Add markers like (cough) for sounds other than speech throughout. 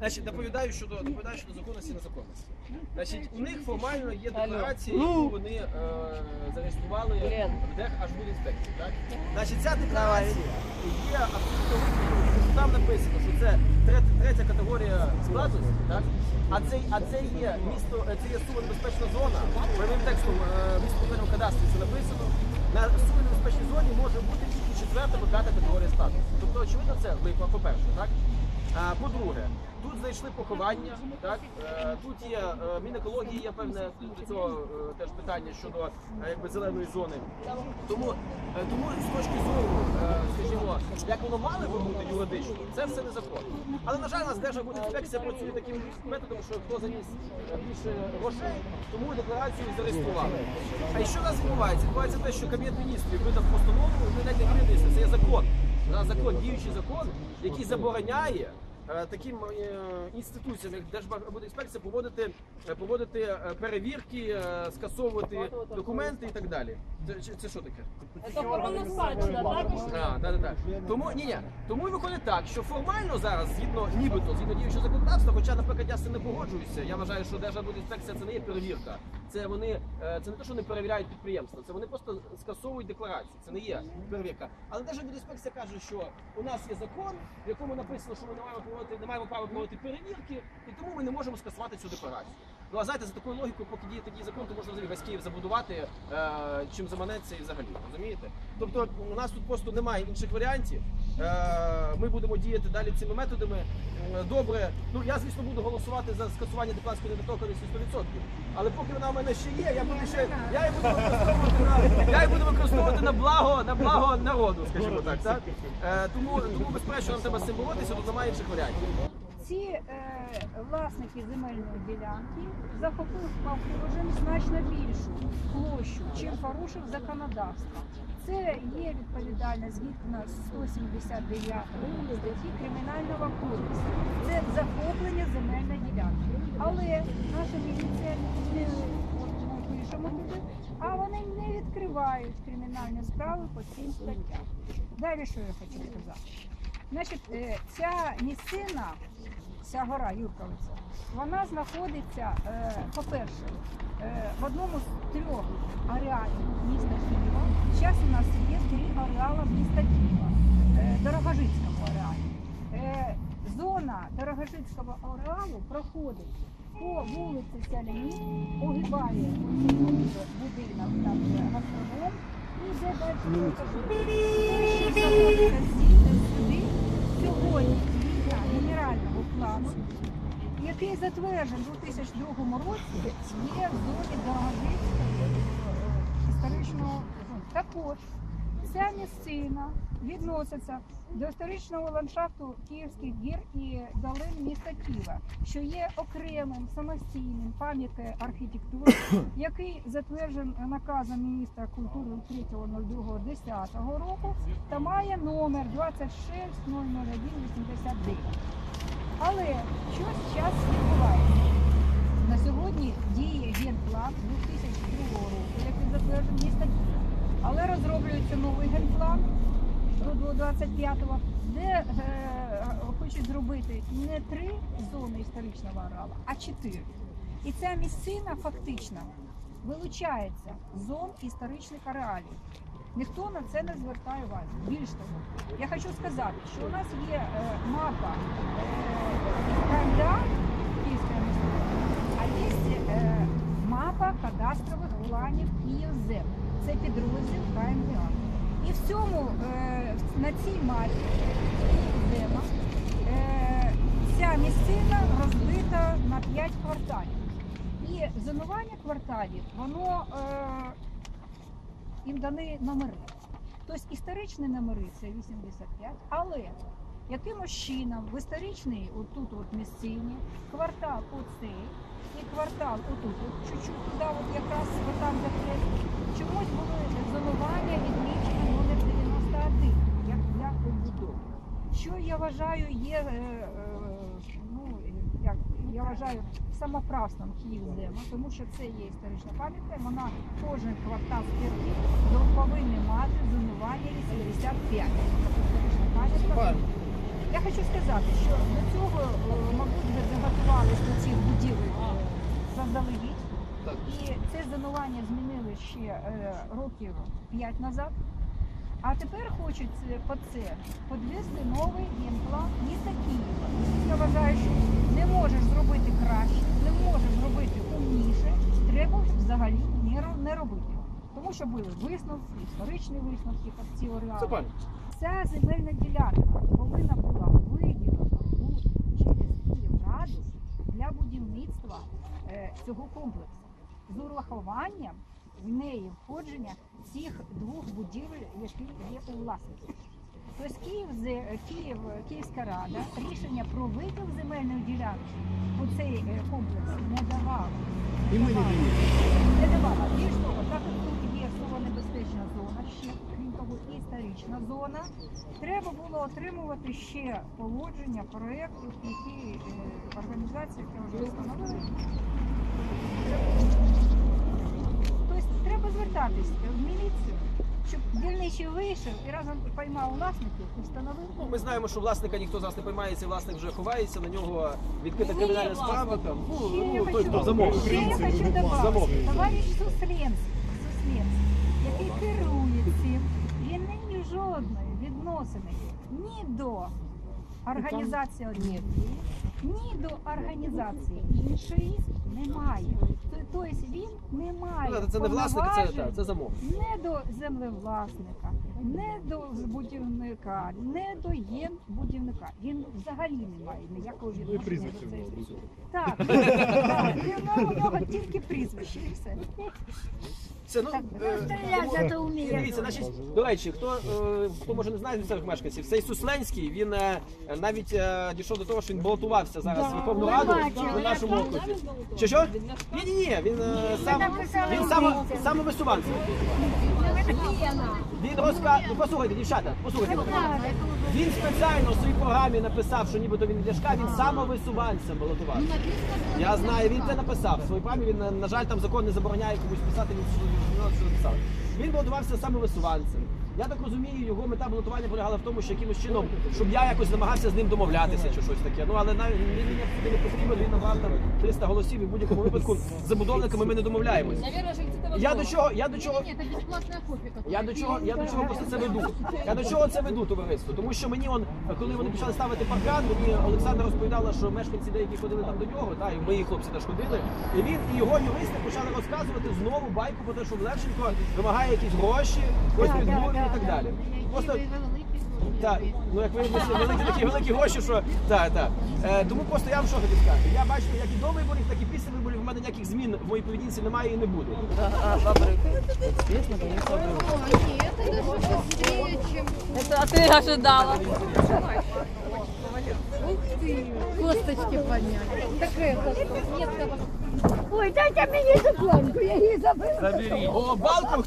Значить, доповідаю щодо, доповідаю щодо законності і незаконності. Значить, у них формально є декларація, яку вони е, зареєстрували в Держархбудінспекції, так? Значить, ця декларація є абсолютно виключною, що там написано, що це третя, третя категорія складності, так? А це, а це є місто, е, це є сума небезпечна зона. Прямим текстом е, місто кадастрі це написано. На сумі небезпечній зоні може бути четверта п'ята категорія статусу. Тобто, очевидно, це липа, по-перше, так? По-друге, тут знайшли поховання, так? Е, тут є е, Мінекології, є певне до цього е, теж питання щодо е, якби, зеленої зони. Тому, е, тому з точки зору, е, скажімо, як воно мало би бути юридично, це все незаконно. Але, на жаль, у нас Держбудінспекція працює таким методом, що хто заніс е, більше грошей, тому декларацію зареєстрували. А що у нас відбувається? Відбувається те, що Кабінет міністрів видав постанову, не навіть закон. На закон, діючий закон, який забороняє таким е, інституціям, як Держбудінспекція, поводити, е, поводити е, перевірки, е, скасовувати документи і так далі. Це, це- це що таке? Це охорона спадщина, да, да, да. Тому ні, ні. Тому і виходить так, що формально зараз, згідно нібито, згідно діючого законодавства, хоча, наприклад, я з цим не погоджуюся. Я вважаю, що Держбудінспекція це не є перевірка. Це вони е, це не те, що вони перевіряють підприємства, це вони просто скасовують декларації. Це не є перевірка. Але Держбудінспекція каже, що у нас є закон, в якому написано, що ми не маємо проводити, не маємо права проводити перевірки, і тому ми не можемо скасувати цю декларацію. Ну а знаєте, за такою логікою, поки діє такий закон, то можна взагалі весь Київ забудувати, е, чим заманеться і взагалі. Розумієте? Тобто у нас тут просто немає інших варіантів. Е, ми будемо діяти далі цими методами. Е, Добре, ну я звісно буду голосувати за скасування депутатської недоторканності 100%. Але поки вона в мене ще є, я буду ще я її буду використовувати на я її буду використовувати на благо на благо народу, скажімо так. так? Е, тому тому безперечно нам треба з цим боротися, тут немає інших варіантів. Ці е, власники земельної ділянки захопили в значно більшу площу, чим порушив законодавство. Це є відповідальність згідно 179 статті Кримінального кодексу. Це захоплення земельної ділянки. Але наша міліція не пишемо туди, а вони не відкривають кримінальні справи по цим статтям. Далі що я хочу сказати? Значить, е, ця місцина, ця гора Юрковиця, вона знаходиться, е, по-перше, е, в одному з трьох ареалів міста Києва. Зараз у нас є три ареали міста Києва, Дорогожицькому ареалі. Е, Зона Дорогожицького ареалу проходить по вулиці Сяляні, огибає будинок, там гастроном, і йде далі Дорогожицький. Те, що знаходиться звідти сюди, сьогодні згідно генерального плану, який затверджений у 2002 році, є в зоні Дорогожицького історичного. Так от, ця місцина відноситься до історичного ландшафту Київських гір і долин міста Києва, що є окремим самостійним пам'яткою архітектури, (coughs) який затверджений наказом міністра культури 3.02.10 року та має номер 26.001.89. Але щось час відбувається. На сьогодні діє генплан 2002 року, який затверджений міста Києва. Але розроблюється новий генплан до 25-го, де е, хочуть зробити не три зони історичного ареалу, а чотири. І ця місцина фактично вилучається з зон історичних ареалів. Ніхто на це не звертає увагу. Більш того, я хочу сказати, що у нас є е, мапа е, КМДА Київської а є е, мапа кадастрових планів Київзем. Це підрозділ КМДА. І в цьому на цій мапі Київзема ця місцина розбита на 5 кварталів. І зонування кварталів, воно їм дані номери. Тобто історичні номери це 85, але якимось чином в історичній отут от місцині квартал оцей і квартал отут, от чуть-чуть туди, от якраз там хрест, чомусь були зонування відмічені номер 91, як для побудови. Що я вважаю є, е, я вважаю самоправством Київзема, тому що це є історична пам'ятка, і вона кожен квартал спереді повинен мати зонування 5. Пам'ятка. Я хочу сказати, що до цього, е, мабуть, ви заготувалися до цих будівель заздалегідь. І це зонування змінили ще е, років 5 назад. А тепер хочуть по це підвести новий генплан міста Києва. Я вважаю, що не можеш зробити краще, не можеш зробити умніше, треба взагалі не, не робити. Тому що були висновки, історичні висновки Це Ця земельна ділянка повинна була виділена через Київраду для будівництва е, цього комплексу з урахуванням в неї входження цих двох будівель, які є у власності. Тобто Київ, Київ, Київська рада рішення про виділ земельної ділянки у цей е, комплекс не давала. І ми не даємо. Не давала. Більш того, так як тут є словонебезпечна зона, ще крім того, історична зона, треба було отримувати ще погодження проєкту, які е, організації, яка вже встановили. Треба звертатись в міліцію, щоб дільничий вийшов і разом поймав власників і встановив. Ну, Ми знаємо, що власника ніхто зараз не поймає, цей власник вже ховається, на нього відкрита кримінальна справа. Там, ну, Ще я ну, той, хочу, хто замовив. ще я хочу добавити, Замовник. товариш Сусленський, Сусленський, який керує цим, він не має жодної відносини ні до організації однієї, ні до організації іншої немає. Тобто він не має Ну, Це не власник, це, повноважень це замовник. не до землевласника, не до будівника, не до генбудівника. Він взагалі не має ніякого Ну відношення до цієї. Так, (laughs) так, у нього тільки прізвище і все. Це, ну, е, стріляти зато вміє. Дивіться, значить, до речі, хто, е, хто може не знає з місцевих мешканців, цей Сусленський, він е, навіть е, дійшов до того, що він балотувався зараз в Верховну ми Раду бачили. на нашому окрузі. Чи що? Ні, ні, ні, він е, сам написали він саме Вінці. Він розка... Ну, послухайте, дівчата, послухайте. Він спеціально в своїй програмі написав, що нібито він Ляшка, він самовисуванцем балотувався. Я знаю, він це написав. В своїй програмі він, на- на жаль, там закон не забороняє комусь писати, він що- що- що написав. Він балотувався самовисуванцем. Я так розумію, його мета балотування полягала в тому, що якимось чином, щоб я якось намагався з ним домовлятися чи щось таке. Ну але навіть він мені не потрібен, він набрав там 300 голосів і в будь-якому випадку з забудовниками ми не домовляємось. Где-то Я до чого, я до чого, я до чого, я до чого просто це веду. Я до чого це веду, товариство? Тому що мені он, коли вони почали ставити паркан, мені Олександра розповідала, що мешканці деякі ходили там до нього, та і мої хлопці теж ходили. І він і його юристи почали розказувати знову байку про те, що Левченко вимагає якісь гроші, ось відмовив і так далі. Просто так, ну як виявилося, великі такі великі гроші, що так, так. Е, тому просто я вам що хотів сказати. Я бачу, як і до виборів, так і після виборів в мене ніяких змін в моїй поведінці немає і не буде. это даже быстрее, чем... Это, а ты ожидала. Ух ты, косточки подняли. Такая нет, Ой, дайте мені цю планку, я її забила. О, балку!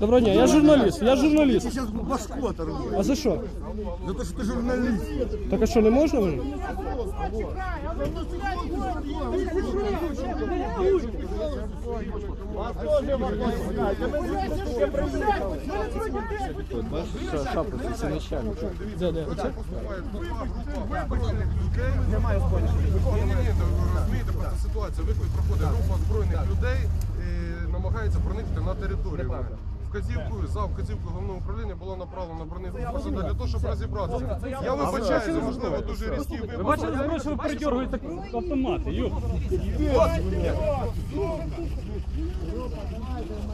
Доброго дня, я журналіст, я журналіст. Зараз башку оторву. А за що? За те, що ти журналіст. Так а що, не можна вже? Де, де? Оце? Немає. Ні, ні, ні, ви розумієте, просто ситуація. Виклик проходить група озброєних людей і намагається проникнути на територію. Вказівкою за вказівкою головного управління було направлено бронезв'язку сюди для того, щоб розібратися. Я вибачаюся, можливо, дуже різкі Ви випадки. бачили, що ви придергуєте автомати.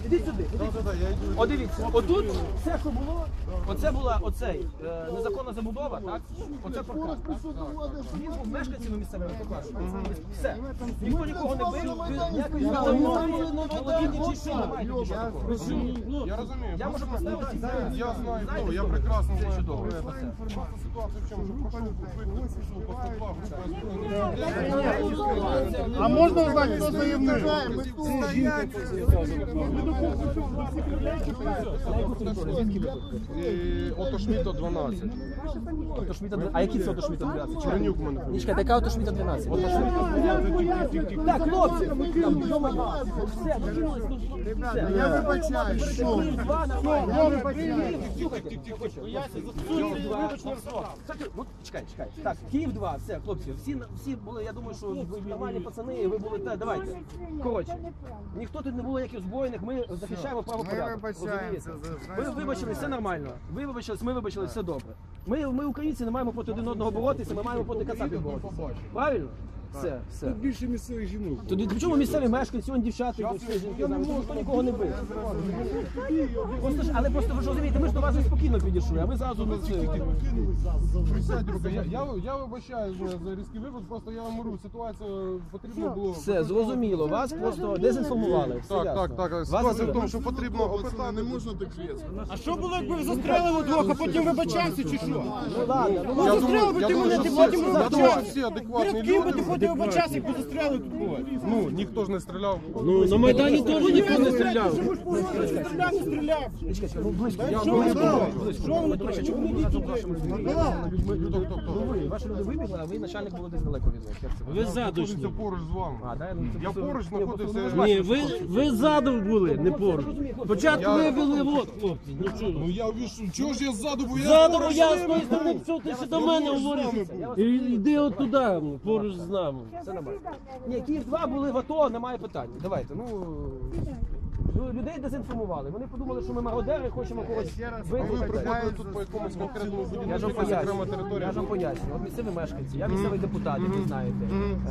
Ідіть сюди. О, дивіться, отут все, що було, оце була оцей е, незаконна забудова, так? Оце паркан. так? Він був мешканцями місцевими покажемо. Все. Ніхто нікого не бив, ніякої володіння чи що немає. нічого такого. Я розумію. Я можу поставити Я, я знаю, Знаєте, я прекрасно знаю. чудово. це. Просто ситуація в чому, що конфликт, пішов по 102 група. А можна узнати, хто заявник? Ото Шміта 12. Ото Шміта, а які це Ото Шміта 12? Чернюк у мене. Нічка, яка Ото Шміта 12? Так, хлопці, йо-моє, все. Я вибачаю, що? Два нормально. Слухайте, Київ 2. Кстати, ну, чекай, чекай. Так, Київ 2, все, хлопці, всі, всі були, я думаю, що ви нормальні пацани, і ви були, те. давайте. Коротше, ніхто тут не було яких збройних, ми захищаємо правопорядок. Ми вибачаємося розумієте? за- Ви вибачились, все нормально. Ви вибачились, ми вибачились, все добре. Ми, ми українці, не маємо проти один одного боротися, ми маємо проти кацапів боротися. Правильно? Все, все. Більше місцевих жінок. Тоді чому місцеві мешканці, он дівчата, йдуть, всі жінки, знають, ніхто нікого не бив. Просто ж, але просто ви ж розумієте, ми ж до вас не спокійно підійшли, а ви зразу ну, це. Присядь. Я, я, я вибачаю за, за різкий випад, просто я вам говорю, ситуацію потрібно було... Все, зрозуміло, вас просто дезінформували. Все Так, ясно. так, так. Вас Ситуація в тому, що потрібно опитати. Не можна так різко. А що було, якби ви застрелили двох, а потім вибачався чи що? Ну ладно, ну Я ладно. би я ти думаю, мене, що ти потім всі- я думаю, що всі адекватні Перед ким би ти люди. потім вибачався, якби застрелили тут двоє? Ну, ніхто ж не стріляв. Ну, на Майдані теж ніхто не стріляв. Стріляв, не стріляв. Чекай, чекай, ну Що ви говорю. Що ви чому робите? хто? Ну ви, ваші люди вибігли, а ви начальник були десь далеко від них. Як це? Ви ззаду йшли. поруч з вами. А, да, ну, це Я просто- поруч знаходився. ну, ви Ні, ви, ви ззаду були, не поруч. Спочатку ви були, от, хлопці, ну? Ну я вішу, чого ж я ззаду, бо я Ззаду, поруч я з ними тої сторони, що ти ще до мене говориш? І Йди от туди, поруч з нами. Все нормально. Ні, Київ 2 були в АТО, немає питань. Давайте, ну. Людей дезінформували. Вони подумали, що ми мародери, хочемо когось А бити. ви і так далі. приходили тут по якомусь конкретному Я ж вам будинку, окрема поясню. територія. Я ж вам поясню. От місцеві мешканці, я місцевий депутат, як ви знаєте.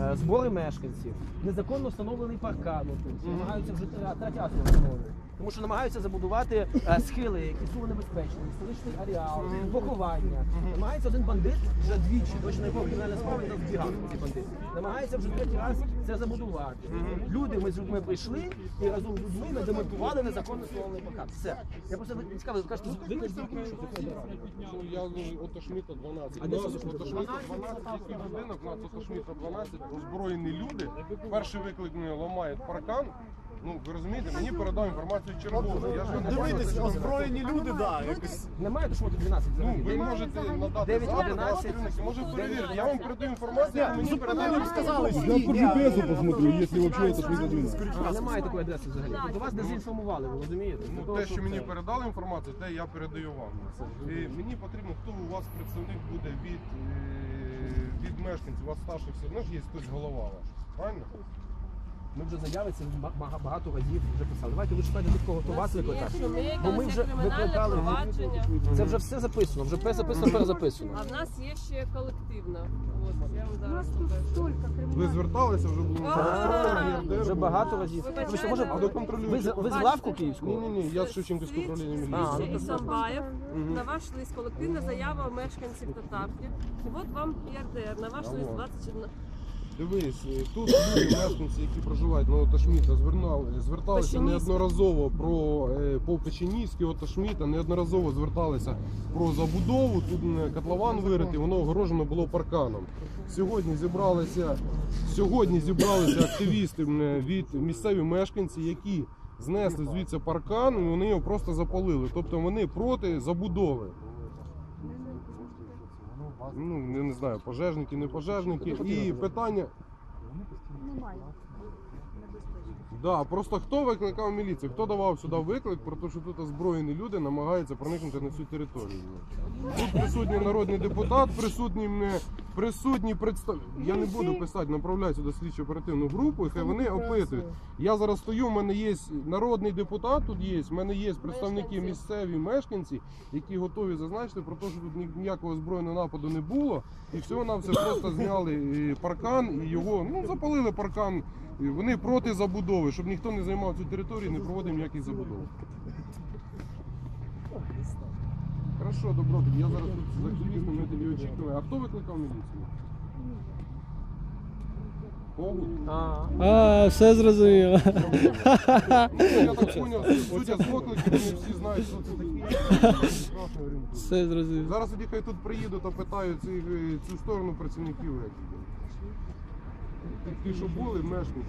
Е, Збори мешканців, незаконно встановлений паркан. Намагаються вже третя встановлюють. Тому що намагаються забудувати е, схили, які суво небезпечні, історичний ареал, поховання. Намагається один бандит вже двічі, точно його кримінальна справа не збігав ці бандити. Намагається вже третій раз це забудувати. Люди, ми з людьми прийшли і разом з людьми ми демонтували незаконно встановлений плакат. Все. Я просто цікаво, ви кажете, виклик що Ну, я ну, Отошміта 12. А де це Отошміта? Ото Шміта 12, який будинок, у нас Отошміта 12, озброєні люди. Перший виклик мене ламають паркан. Ну, ви розумієте, мені передав інформацію черговий. Я ж не Дивитись, озброєні люди, да, якось. Немає до шмоту 12 Ну, ви можете надати 9, запит, 11, керівники, може перевірити. Я вам передаю інформацію, яку мені передали. сказали, Я по GPS посмотрю, если вообще это что не А, немає такої адреси взагалі. Тобто вас дезінформували, ви розумієте? Ну, те, що мені передали інформацію, те я передаю вам. І мені потрібно, хто у вас представник буде від, е, від мешканців, у вас старших все одно ж є хтось голова ваш. Правильно? Ми вже заяви це ба- ба- багато разів вже писали. Давайте ви шукайте тих, кого хто вас викликав. Бо ми вже викликали. провадження. Це вже все записано, вже перезаписано, перезаписано. А в нас є ще колективна. От, я вам зараз покажу. Ви зверталися, вже було зареєстровано, Вже багато разів. Вибачайте, Вибачте, може, ви ви, з- ви з главку київського? Ні, ні, ні, я з Шевченківського управління міліції. І Самбаєв на ваш лист колективна заява мешканців Татарки. І от вам ЄРДР на ваш лист 21. Дивись, е, тут люди, мешканці, які проживають на звернали, зверталися неодноразово про е, по Печеніській, Отошміта, неодноразово зверталися про забудову. Тут е, котлован виритий, воно огорожено було парканом. Сьогодні зібралися, сьогодні зібралися активісти від місцеві мешканці, які знесли звідси паркан, і вони його просто запалили. Тобто вони проти забудови. Ну, я не знаю, пожежники, не пожежники. І питання. Немає. Да, просто хто викликав міліцію? Хто давав сюди виклик про те, що тут озброєні люди намагаються проникнути на цю територію? Тут присутній народний депутат, присутній мене, присутній представ... Я не буду писати, направляю сюди слідчо оперативну групу, і хай вони опитують. Я зараз стою, в мене є народний депутат, тут є, в мене є представники місцеві мешканці, які готові зазначити про те, що тут ніякого збройного нападу не було. І всього нам все просто зняли е, паркан і його ну запалили паркан вони проти забудови, щоб ніхто не займав цю територію, не проводив ніяких забудов. Хорошо, добро, я зараз тут з активістами я тоді очікую. А хто викликав міліцію? А, все зрозуміло. Ну, я так зрозумів, судя з викликів, вони всі знають, що це таке. Все зрозуміло. Зараз тоді хай тут приїдуть та питають е, цю сторону працівників. Ті, що були, мешканці.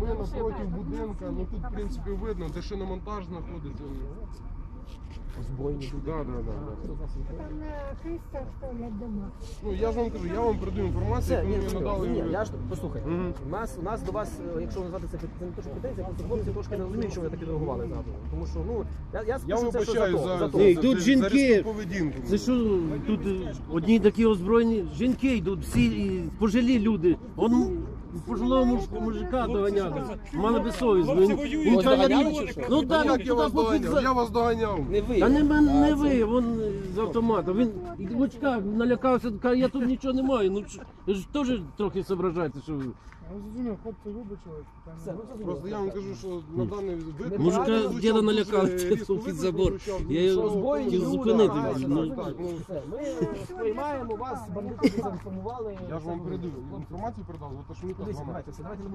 Ми напроти будинка, ну тут в принципі видно, де шиномонтаж знаходиться. Озброєні. Да, да, да, Там на хистах стоять дома. Ну я ж вам кажу, я вам передаю інформацію, яку ні, мені надали. ні, я ж послухай. Мгм. У нас у нас до вас, е, якщо назвати це це не то, що претензія, просто хлопці трошки не розуміють, що ви так реагували зразу. Тому що ну я, я Я спишу це, що за вибачаю то, за, за то. Ні, за, тут жінки. різку поведінку. Це що тут е, одні такі озброєні жінки йдуть, всі і пожилі люди. Он пожилого муж- мужика доганяти. Мали би совість. Він, він кавалер- доганяли чи що? Ну так, як я вас туди попід доганяв? Я вас доганяв. Не ви. Та не мен не ви, він з автомата. Він в очках налякався, каже, я тут нічого не маю. Ну ж- ж теж трохи соображайте, що ви. Я зрозумів, хлопці вибачили. Все, ну, це Просто я вам кажу, що на даний вид... Мужика діда налякав налякали, під забор. Я його хотів люди, зупинити. ну. Так, ну, Все, Ми (laughs) сприймаємо вас, бандити інформували. Я ж вам передаю інформацію передав, то аж ми Дивіться, давайте, все, давайте не